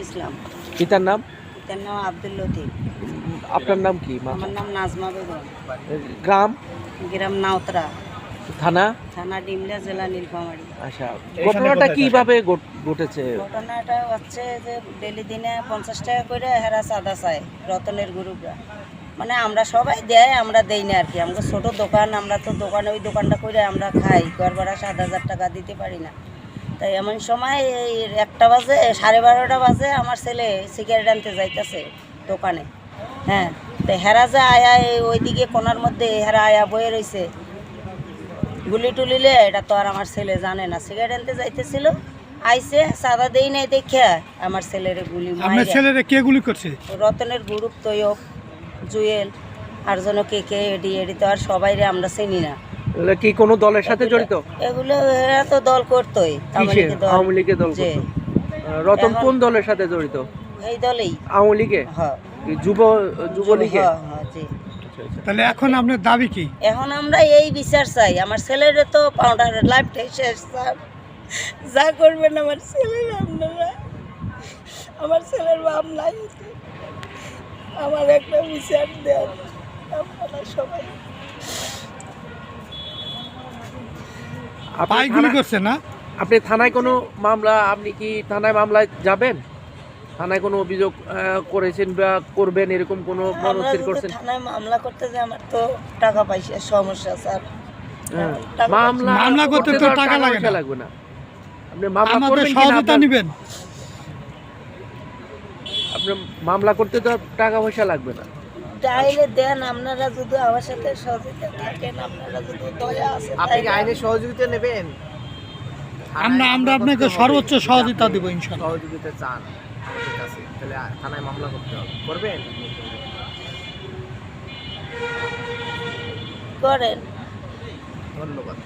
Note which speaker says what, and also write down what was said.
Speaker 1: ইসলাম।
Speaker 2: পিতার নাম?
Speaker 1: তার নাম আব্দুল লতিফ।
Speaker 2: আপনার নাম কি মা?
Speaker 1: আমার নাম নাজমা বেগম।
Speaker 2: গ্রাম?
Speaker 1: গ্রাম নাওতরা।
Speaker 2: থানা?
Speaker 1: থানা ডিমলা জেলা নীলফামারী।
Speaker 2: আচ্ছা ঘটনাটা কীভাবে ঘট- ঘটেছে?
Speaker 1: ঘটনাটা হচ্ছে যে ডেলি দিনে পঞ্চাশ টাকা করে হেরা চাঁদা চায় রতনের গ্রুপরা মানে আমরা সবাই দেয় আমরা দেই না আর কি। আমাকে ছোট দোকান আমরা তো দোকানে ওই দোকানটা করে আমরা খাই। ঘর ভাড়া সাত হাজার টাকা দিতে পারি না। তাই এমন সময় এই একটা বাজে সাড়ে বারোটা বাজে আমার ছেলে সিগারেট আনতে যাইতেছে দোকানে। হ্যাঁ তো হেরা যে আয়া এই ওইদিকে কোনার মধ্যে হেরা আয়া বয়ে রয়েছে গুলি টুলিলে এটা তো আর আমার ছেলে জানে না। সিগারেট আনতে যাইতেছিল আইসে সাদা দেই নাই দেখে আমার ছেলের গুলি মাইরা।
Speaker 3: কে গুলি করছে?
Speaker 1: রতনের গ্রুপ তৈয়ব জুয়েল আর যেন কে কে এডি এডি তো আর সবাই আমরা চিনি না।
Speaker 2: এগুলো কি কোনো দলের সাথে জড়িত?
Speaker 1: এগুলো এরা তো দল করতোই আওয়ামী
Speaker 2: কিসে
Speaker 1: লীগের
Speaker 2: আওয়ামী লীগের দল করতো? রতন কোন দলের সাথে জড়িত?
Speaker 1: এই দলেই।
Speaker 2: আওয়ামী লীগে?
Speaker 1: হ্যাঁ
Speaker 2: যুব যুবলীগে?
Speaker 1: হ্যাঁ, হ্যাঁ।
Speaker 2: আচ্ছা, আচ্ছা।
Speaker 3: তাহলে এখন আপনার দাবি কি?
Speaker 1: এখন আমরা এই বিচার চাই। আমার ছেলের তো পাউডার লাইফটাই শেষ স্যার। যা করবেন আমার ছেলের আপনারা। আমার ছেলের বাপ নাই। আমার একটা বিচার দেন। আপনারা সবাই
Speaker 2: আপনি
Speaker 3: পাই গুলি
Speaker 2: থানা-
Speaker 3: করছে না?
Speaker 2: আপনি থানায় কোনো মামলা আপনি কি থানায় মামলায় যাবেন? থানায় কোনো অভিযোগ করেছেন বা করবেন এরকম কোনো মনস্থির করছেন?
Speaker 1: থানায় মামলা করতে যাই আমার তো টাকা পয়সার সমস্যা স্যার।
Speaker 2: হ্যাঁ। মামলা
Speaker 3: মামলা করতে তো
Speaker 2: আর
Speaker 3: টাকা লাগে না।
Speaker 2: লাগবে না। আপনি মামলা করবেন কিনা
Speaker 3: সহযোগিতা নেবেন।
Speaker 2: আপনি মামলা করতে তো টাকা পয়সা লাগবে না।
Speaker 1: চাইলে দেন আপনারা যদি আমার সাথে সহযোগিতা থাকেন আপনারা যদি দয়া আছে
Speaker 4: আপনি কি আইনের সহযোগিতা নেবেন?
Speaker 3: আমরা আমরা আপনাকে সর্বোচ্চ সহযোগিতা দেবো ইনশাল্লাহ।
Speaker 4: সহযোগিতা চান। আমাদের কাছে তাহলে থানায় মামলা করতে হবে। করবেন?
Speaker 1: করেন।
Speaker 4: ধন্যবাদ।